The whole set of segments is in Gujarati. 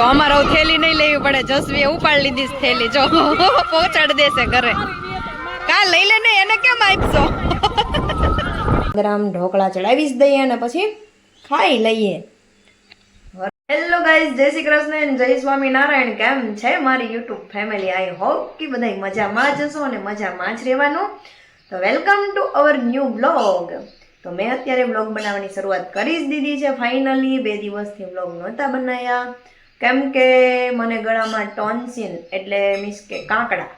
જો અમારે થેલી નહીં લેવી પડે. જસવીએ ઉપાડી લીધી થેલી. જો પહોંચાડી દેશે ઘરે. કા લઈ લે ને એને કેમ આપશો? ગ્રામ ઢોકળા ચડાવી જ દઈએ અને પછી ખાઈ લઈએ. હેલો ગાઈઝ જય શ્રી કૃષ્ણ જય જય સ્વામિનારાયણ. કેમ છે મારી યુટ્યુબ ફેમિલી આઈ હોપ કે બધા મજામાં જ હશો અને મજામાં જ રહેવાનું. તો welcome to our new blog તો મેં અત્યારે બ્લોગ બનાવવાની શરૂઆત કરી જ દીધી છે. ફાઇનલી બે દિવસથી બ્લોગ નહોતા બનાવ્યા કેમ કે મને ગળામાં ટોન્સિલ એટલે મીન્સ કે કાંકડા.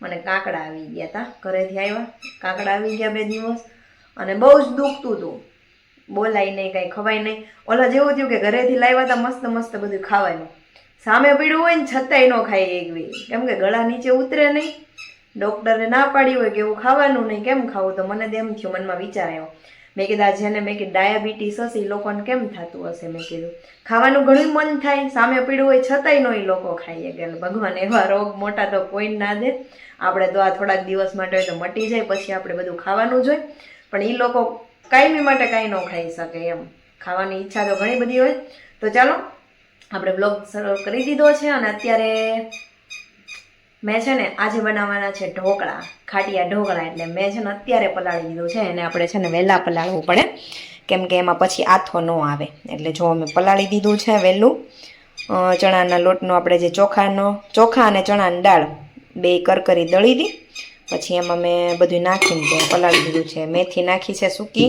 મને કાંકડા આવી ગયા હતા ઘરેથી આવ્યા કાંકડા આવી ગયા બે દિવસ અને બહુ જ દુખતું હતું બોલાય નહીં, કાંઈ ખવાય નહીં. ઓલા જેવું થયું કે ઘરેથી લાવ્યા હતા મસ્ત મસ્ત બધું ખાવાનું. સામે પીડ્યું હોય ને છતાંય ન ખાય એક બી કેમ કે ગળા નીચે ઉતરે નહીં. ડૉક્ટરે ના પાડી હોય કે એવું ખાવાનું નહીં. કેમ ખાવું? તો મને તેમ થયું, મનમાં વિચાર આવ્યો. મેં કીધું જેને મેં કીધું ડાયાબિટીસ હશે એ લોકોને કેમ થતું હશે? મેં કીધું, ખાવાનું ઘણું મન થાય, સામે પીડ્યું હોય, છતાંય નો એ લોકો ખાઈએ. કે ભગવાન, એવા રોગ મોટા તો કોઈ ના દે. આપણે તો આ થોડાક દિવસ માટે હોય તો મટી જાય, પછી આપણે બધું ખાવાનું જોઈએ. પણ એ લોકો કાયમી માટે કાંઈ ન ખાઈ શકે એમ. ખાવાની ઈચ્છા તો ઘણી બધી હોય. તો ચાલો, આપણે બ્લોગ શરૂ કરી દીધો છે અને અત્યારે મેં છે ને આજે બનાવવાના છે ઢોકળા, ખાટિયા ઢોકળા એટલે મેં છે ને અત્યારે પલાળી દીધું છે, એને આપણે છે ને વહેલા પલાળવું પડે, કેમ કે એમાં પછી આથો ન આવે. એટલે જો અમે પલાળી દીધું છે વહેલું ચણાના લોટનો આપણે જે ચોખાનો, ચોખા અને ચણાની દાળ બે કરકરી દળી દી, પછી એમાં મેં બધું નાખીને પલાળી દીધું છે. મેથી નાખી છે સૂકી,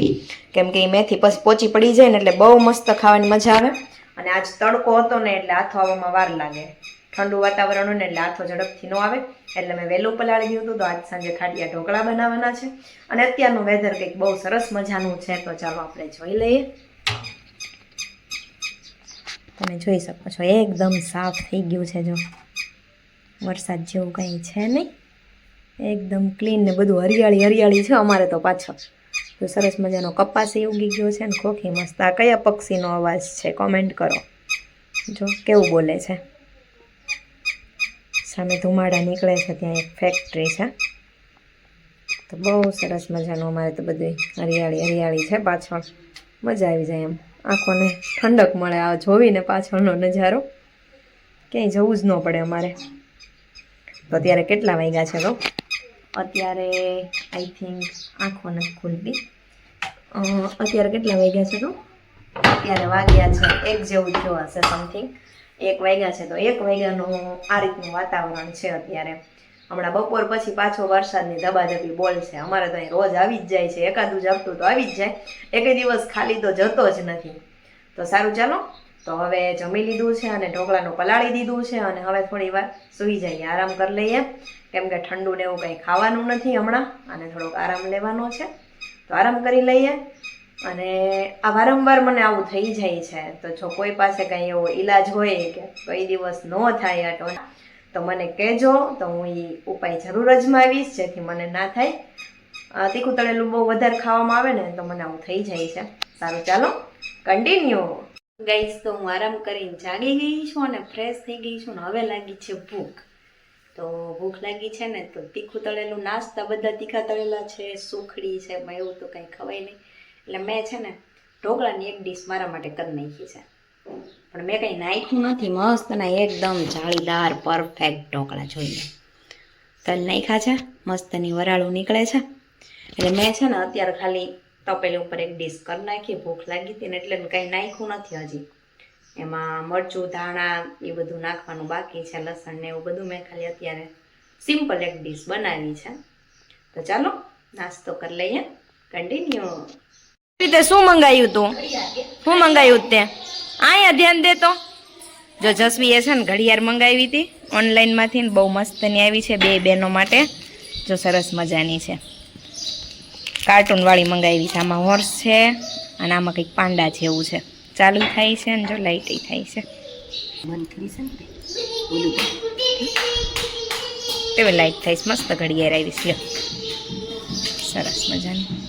કેમ કે એ મેથી પછી પોચી પડી જાય ને એટલે બહુ મસ્ત ખાવાની મજા આવે. અને આજ તડકો હતો ને એટલે આથો આવવામાં વાર લાગે. ઠંડુ વાતાવરણ અને લાથો ઝડપથી ન આવે, એટલે મેં વહેલું પલાળી દીધું હતું, તો આજ સાંજે ખાડિયા ઢોકળા બનાવવાના છે. અને અત્યારનું વેધર કંઈક બહુ સરસ મજાનું છે, તો ચાલો આપણે જોઈ લઈએ. તમે જોઈ શકો છો, એકદમ સાફ થઈ ગયું છે જો. વરસાદ જેવું કંઈ છે નહીં. એકદમ ક્લીન ને બધું હરિયાળી હરિયાળી છે અમારે તો પાછળ. તો સરસ મજાનો કપાસ ઉગી ગયો છે ને ખોખી મસ્ત. આ કયા પક્ષીનો અવાજ છે? કોમેન્ટ કરો. જો, કેવું બોલે છે? સામે ધુમાડા નીકળે છે, ત્યાં એક ફેક્ટરી છે. તો બહુ સરસ મજાનું અમારે તો બધી હરિયાળી હરિયાળી છે, પાછળ મજા આવી જાય એમ. આંખોને ઠંડક મળે, આ જોવીને પાછળનો નજારો. ક્યાંય જવું જ ન પડે અમારે. તો અત્યારે કેટલા વાગ્યા છે તો અત્યારે આઈ થિંક આંખો નથી ખુલતી અત્યારે કેટલા વાગ્યા છે તો અત્યારે વાગ્યા છે, એક જેવું થયો હશે સમથિંગ એક વાગ્યા છે તો એક વાગ્યાનું આ રીતનું વાતાવરણ છે અત્યારે. હમણાં બપોર પછી પાછો વરસાદની ધબાધબી બોલશે અમારે તો અહીં રોજ આવી જ જાય છે. એકાદું ઝાપટું તો આવી જ જાય. એકે દિવસ ખાલી તો જતો જ નથી. તો સારું ચાલો. તો હવે જમી લીધું છે અને ઢોકળાનું પલાળી દીધું છે અને હવે થોડી વાર સૂઈ જઈએ. આરામ કરી લઈએ. કેમ કે ઠંડુ એવું કંઈ ખાવાનું નથી હમણાં. અને થોડોક આરામ લેવાનો છે. તો આરામ કરી લઈએ. અને આ વારંવાર મને આવું થઈ જાય છે. તો જો કોઈ પાસે કંઈ એવો ઈલાજ હોય કે કઈ દિવસ ન થાય આ ટોન, તો મને કહેજો, તો હું એ ઉપાય જરૂર અજમાવીશ, જેથી મને ના થાય. તીખું તળેલું બહુ વધારે ખાવામાં આવે ને, તો મને આવું થઈ જાય છે. સારું, ચાલો કન્ટિન્યુ ગઈશ તો હું આરામ કરીને જાગી ગઈ છું અને ફ્રેશ થઈ ગઈ છું ને હવે લાગી છે ભૂખ. તો ભૂખ લાગી છે ને, તો તીખું તળેલું નાસ્તા બધા તીખા તળેલા છે, સુખડી છે એવું તો કંઈ ખવાય નહીં. એટલે મેં છે ને ઢોકળાની એક ડીશ મારા માટે કરી નાખી છે. પણ મેં કંઈ નાખ્યું નથી, મસ્ત ના એકદમ જાળીદાર પરફેક્ટ ઢોકળા જોઈને. તલ નાખ્યા છે, મસ્તની વરાળું નીકળે છે. એટલે મેં છે ને અત્યારે ખાલી તપેલી ઉપર એક ડીશ કરી નાખી, ભૂખ લાગી હતી ને એટલે કંઈ નાખ્યું નથી હજી. એમાં મરચું, ધાણા એ બધું નાખવાનું બાકી છે, લસણ ને એવું બધું મેં ખાલી અત્યારે સિમ્પલ એક ડીશ બનાવી છે. તો ચાલો, નાસ્તો કરી લઈએ. કન્ટિન્યુ રીતે શું મંગાવ્યું તું? શું મંગાવ્યું તે? અહીંયા ધ્યાન દે તો. જો જસવીએ છે ને ઘડિયાળ મંગાવી હતી ઓનલાઈનમાંથી ને બહુ મસ્તની આવી છે બે બહેનો માટે. જો સરસ મજાની છે. કાર્ટૂનવાળી મંગાવી છે. આમાં હોર્સ છે અને આમાં કંઈક પાંડા જેવું છે. ચાલુ થાય છે ને જો લાઇટ થાય છે. એવી લાઇટ થાય છે. મસ્ત ઘડિયાળ આવી છે. સરસ મજાની.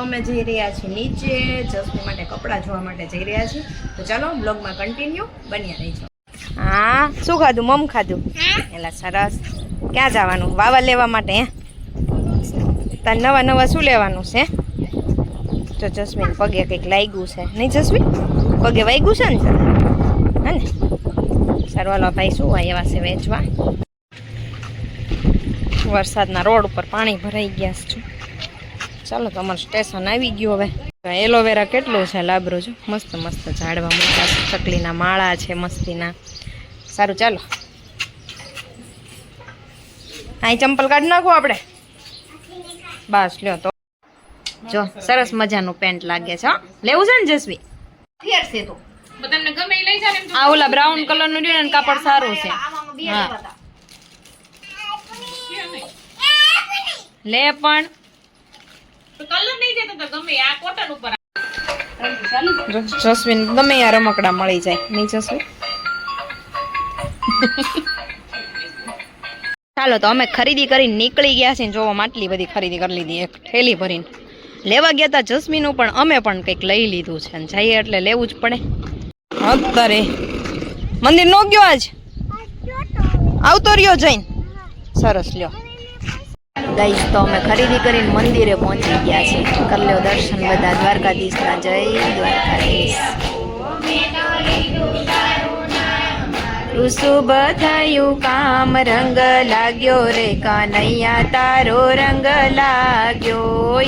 અમે જઈ રહ્યા છીએ નીચે જસમી માટે કપડાં જોવા માટે જઈ રહ્યા છીએ. તો ચાલો, બ્લોગમાં કન્ટિન્યુ બન્યા રહીજો. હા, શું ખાધું? મમ ખાધું? એલા, સરસ. ક્યાં જવાનું? વાવા લેવા માટે તાર નવા નવા શું લેવાનું છે? તો જસ્મીન પગે કંઈક લાગ્યું છે. નહીં જસ્મીન? પગે વાગ્યું છે ને? હે ને? સરવાલો ભાઈ, શું આવ્યા છે વેચવા? વરસાદના રોડ ઉપર પાણી ભરાઈ ગયા છે. ચાલો તો અમારું સ્ટેશન આવી ગયું હવે. એલોવેરા કેટલું છે? લાબરો જો. મસ્ત મસ્ત ઝાડવા મૂક્યા છે. ચકલીના માળા છે મસ્તીના. સારું ચાલો. અહીં ચંપલ કાઢી નાખો આપણે? બસ લ્યો તો. જો સરસ મજાનું પેન્ટ લાગે છે હો. લેવું છે ને જસવી? ફેરશે તો. તમને ગમે એ લઈ જાવ આ ઓલા બ્રાઉન કલરનું ને કાપડ સારું છે. હા. લે પણ. જસ્મીન ગમે આ રમકડા મળી જાય. નહીં જસ્મીન? ચાલો તો અમે ખરીદી કરીને નીકળી ગયા છીએ જોવા માટલી બધી ખરીદી કરી લીધી એક ઠેલી ભરીને. લેવા ગયા હતા જસ્મીનું પણ અમે પણ કંઈક લઈ લીધું છે અને જઈએ એટલે લેવું જ પડે. અત્યારે. મંદિર નો ગયો આજ? આવતો રહ્યો જઈને. સરસ લ્યો. ગાઈસ, તો અમે ખરીદી કરીને મંદિરે પહોંચી ગયા છે કરી દર્શન બધા દ્વારકાધીશના. જય દ્વારકાધીશ. ઋષુભ થયું કામ રંગ લાગ્યો રે, કનૈયા તારો રંગ લાગ્યો.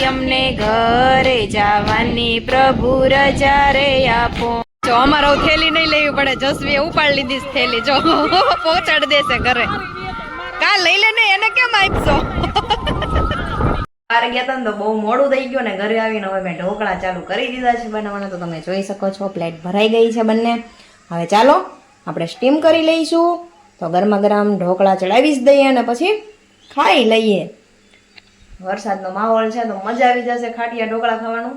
અમને ઘરે જવાની પ્રભુ રજા રે આપો. જો અમારો થેલી નહીં લેવી પડે, જસવીએ ઉપાડી લીધી થેલી. જો, પહોંચાડી દેશે ઘરે. કા લઈ લે ને, એને કેમ આપશો? બહાર ગયા હતા ને તો બહુ મોડું થઈ ગયું ને ઘરે આવીને હવે મેં ઢોકળા ચાલુ કરી દીધા છે બનાવવાના. તો તમે જોઈ શકો છો પ્લેટ ભરાઈ ગઈ છે બંને. હવે ચાલો, આપણે સ્ટીમ કરી લઈશું. તો ગરમા ગરમ ઢોકળા ચડાવી જ દઈએ અને પછી ખાઈ લઈએ. વરસાદનો માહોલ છે, તો મજા આવી જશે ખાટિયા ઢોકળા ખાવાનું.